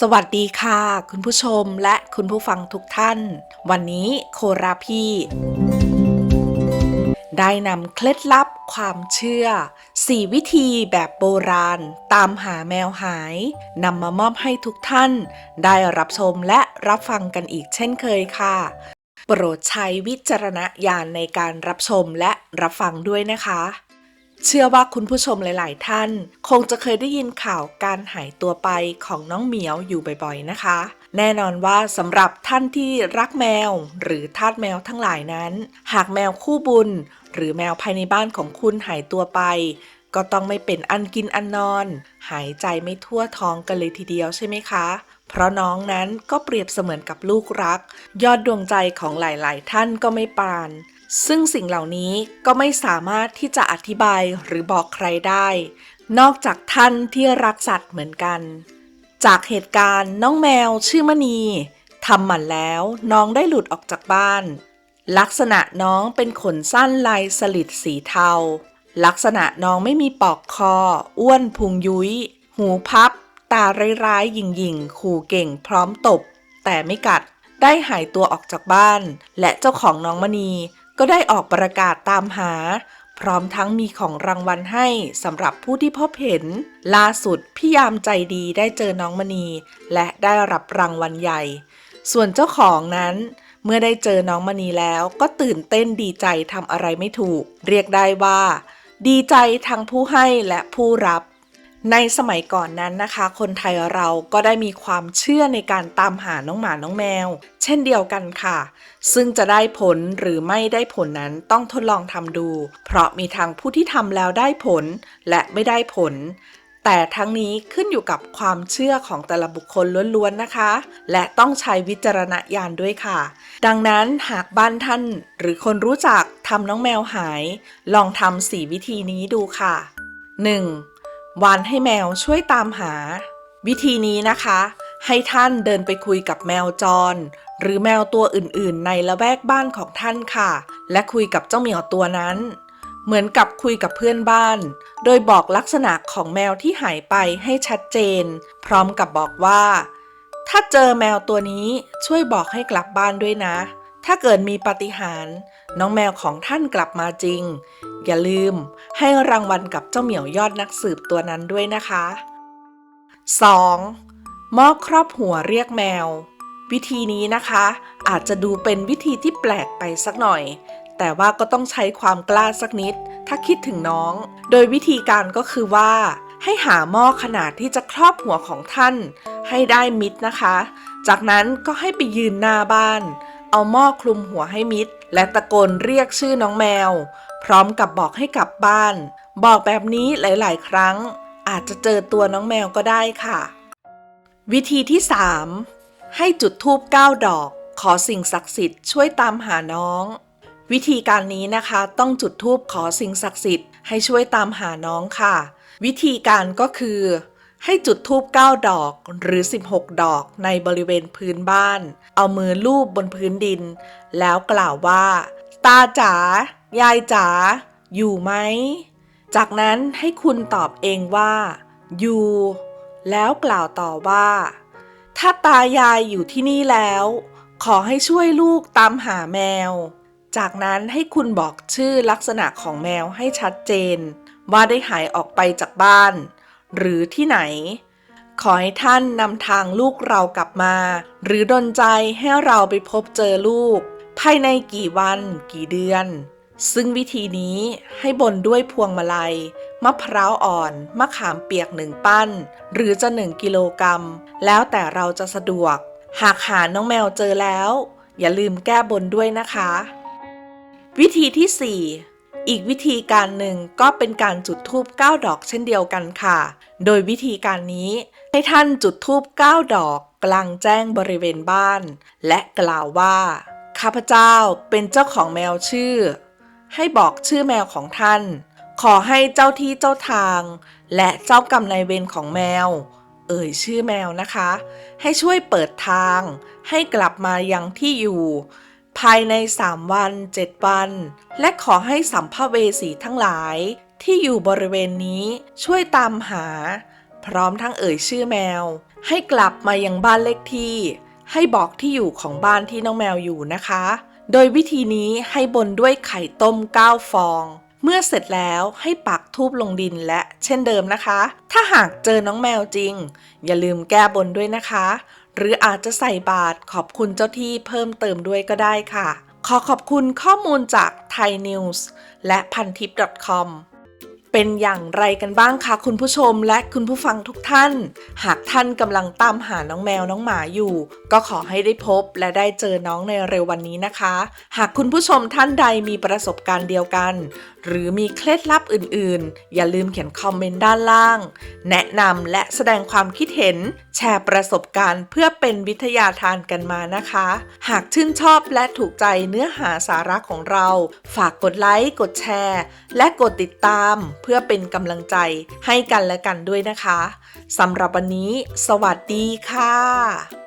สวัสดีค่ะ คุณผู้ชมและคุณผู้ฟังทุกท่าน วันนี้โคราพี่ ได้นำเคล็ดลับความเชื่อ 4 วิธีแบบโบราณ ตามหาแมวหายนำมามอบให้ทุกท่าน ได้รับชมและรับฟังกันอีกเช่นเคยค่ะ โปรดใช้วิจารณญาณในการรับชมและรับฟังด้วยนะคะ เชื่อว่าคุณผู้ชมหลาย ๆ ท่าน คงจะเคยได้ยินข่าวการหายตัวไปของน้องเหมียวอยู่บ่อย ๆ นะคะ แน่นอนว่าสำหรับท่านที่รักแมว หรือทาสแมวทั้งหลายนั้น หากแมวคู่บุญ หรือแมวภายในบ้านของคุณหายตัวไป ก็ต้องไม่เป็นอันกินอันนอน หายใจไม่ทั่วท้องกันเลยทีเดียวใช่ไหมคะเพราะน้องนั้นก็เปรียบเสมือนกับลูกรัก ยอดดวงใจของหลาย ๆ ท่านก็ไม่ปาน ซึ่งสิ่งเหล่านี้ก็ไม่สามารถที่จะอธิบายหรือบอกใครได้ นอกจากท่านที่รักสัตว์เหมือนกัน จากเหตุการณ์น้องแมวชื่อมณีทำหมันแล้วน้องได้หลุดออกจากบ้าน ลักษณะน้องเป็นขนสั้นลายสลิดสีเทา ลักษณะน้องไม่มีปอกคอ อ้วนพุงยุ้ย หูพับ ตาร้ายๆหยิงๆขู่เก่งพร้อมตบ แต่ไม่กัดได้หายตัวออกจากบ้าน และเจ้าของน้องมณี ก็ได้ออกประกาศตามหา พร้อมทั้งมีของรางวัลให้สำหรับผู้ที่พบเห็น ล่าสุดพี่ยามใจดีได้เจอน้องมณี และได้รับรางวัลใหญ่ ส่วนเจ้าของนั้นเมื่อได้เจอน้องมณีแล้วก็ตื่นเต้นดีใจทำอะไรไม่ถูก เรียกได้ว่า ดีใจทั้งผู้ให้และผู้รับ ในสมัยก่อนนั้นนะคะ คนไทยเราก็ได้มีความเชื่อในการตามหาน้องหมาน้องแมว เช่นเดียวกันค่ะ ซึ่งจะได้ผลหรือไม่ได้ผลนั้นต้องทดลองทำดู เพราะมีทางผู้ที่ทำแล้วได้ผลและไม่ได้ผล แต่ทั้งนี้ขึ้นอยู่กับความเชื่อของแต่ละบุคคลล้วนๆนะคะ และต้องใช้วิจารณญาณด้วยค่ะ ดังนั้นหากบ้านท่าน หรือคนรู้จักทำน้องแมวหาย ลองทำสี่วิธีนี้ดูค่ะ 1. วานให้แมวช่วยตามหา วิธีนี้นะคะ ให้ท่านเดินไปคุยกับแมวจร หรือแมวตัวอื่นๆ ในละแวกบ้านของท่านค่ะ และคุยกับเจ้าเหมียวตัวนั้น เหมือนกับคุยกับเพื่อนบ้าน โดยบอกลักษณะของแมวที่หายไปให้ชัดเจน พร้อมกับบอกว่า ถ้าเจอแมวตัวนี้ช่วยบอกให้กลับบ้านด้วยนะ ถ้าเกิดมีปาฏิหาริย์น้องแมวของท่านกลับมาจริง อย่าลืมให้รางวัลกับเจ้าเหมียวยอดนักสืบตัวนั้นด้วยนะคะ 2. มอบครอบหัวเรียกแมว วิธีนี้นะคะ อาจจะดูเป็นวิธีที่แปลกไปสักหน่อย แต่ว่าก็ต้องใช้ความกล้าสักนิด ถ้าคิดถึงน้อง โดยวิธีการก็คือว่า ให้หาหม้อขนาดที่จะครอบหัวของท่าน ให้ได้มิดนะคะ จากนั้นก็ให้ไปยืนหน้าบ้าน เอาหม้อคลุมหัวให้มิด และตะโกนเรียกชื่อน้องแมว พร้อมกับบอกให้กลับบ้าน บอกแบบนี้หลายๆ ครั้ง อาจจะเจอตัวน้องแมวก็ได้ค่ะ วิธีที่ 3 ให้จุดธูป9ดอก ขอสิ่งศักดิ์สิทธิ์ช่วยตามหาน้อง วิธีการนี้นะคะต้องจุดธูปขอสิ่งศักดิ์สิทธิ์ให้ช่วยตามหาน้องค่ะ วิธีการก็คือ ให้จุดธูป9ดอกหรือ 16 ดอกในบริเวณพื้นบ้าน เอามือลูบบนพื้นดิน แล้วกล่าวว่า ตาจ๋ายายจ๋าอยู่ไหม จากนั้นให้คุณตอบเองว่า อยู่ แล้วกล่าวต่อว่า ถ้าตายายอยู่ที่นี่แล้ว ขอให้ช่วยลูกตามหาแมว จากนั้นให้คุณบอกชื่อลักษณะของแมวให้ชัดเจน ว่าได้หายออกไปจากบ้าน หรือที่ไหน ขอให้ท่านนำทางลูกเรากลับมา หรือดลใจให้เราไปพบเจอลูก ภายในกี่วันกี่เดือน ซึ่งวิธีนี้ให้บนด้วยพวงมาลัย มะพร้าวอ่อน มะขามเปียกหนึ่งปั้น หรือจะหนึ่งกิโลกรัม แล้วแต่เราจะสะดวก หากหาน้องแมวเจอแล้ว อย่าลืมแก้บนด้วยนะคะ วิธีที่ 4อีกวิธีการหนึ่งก็เป็นการจุดธูป9ดอกเช่นเดียวกันค่ะ โดยวิธีการนี้ ให้ท่านจุดธูป9ดอกกลางแจ้งบริเวณบ้าน และกล่าวว่า ข้าพเจ้าเป็นเจ้าของแมวชื่อ ให้บอกชื่อแมวของท่าน ขอให้เจ้าที่เจ้าทาง และเจ้ากรรมนายเวรของแมว เอ่ยชื่อแมวนะคะ ให้ช่วยเปิดทาง ให้กลับมายังที่อยู่ ภายใน 3 วัน 7 วัน และขอให้สัมภเวสีทั้งหลาย ที่อยู่บริเวณนี้ช่วยตามหา พร้อมทั้งเอ่ยชื่อแมว ให้กลับมายังบ้านเลขที่ ให้บอกที่อยู่ของบ้านที่น้องแมวอยู่นะคะ โดยวิธีนี้ให้บนด้วยไข่ต้ม 9 ฟอง เมื่อเสร็จแล้วให้ปักทูบลงดินและเช่นเดิมนะคะ ถ้าหากเจอน้องแมวจริง อย่าลืมแก้บนด้วยนะคะ หรืออาจจะใส่บาตรขอบคุณเจ้าที่เพิ่มเติมด้วยก็ได้ค่ะ ขอขอบคุณข้อมูลจาก Thai News และพันทิป .com เป็นอย่างไรกันบ้างคะคุณผู้ชมและคุณผู้ฟังทุกท่าน หากท่านกำลังตามหาน้องแมวน้องหมาอยู่ ก็ขอให้ได้พบและได้เจอน้องในเร็ววันนี้นะคะ หากคุณผู้ชมท่านใดมีประสบการณ์เดียวกัน หรือมีเคล็ดลับอื่นๆ อย่าลืมเขียนคอมเมนต์ด้านล่าง แนะนำและแสดงความคิดเห็น แชร์ประสบการณ์เพื่อเป็นวิทยาทานกันมานะคะ หากชื่นชอบและถูกใจเนื้อหาสาระของเรา ฝากกดไลค์ กดแชร์ และกดติดตามเพื่อเป็นกำลังใจให้กันและกันด้วยนะคะสำหรับวันนี้ สวัสดีค่ะ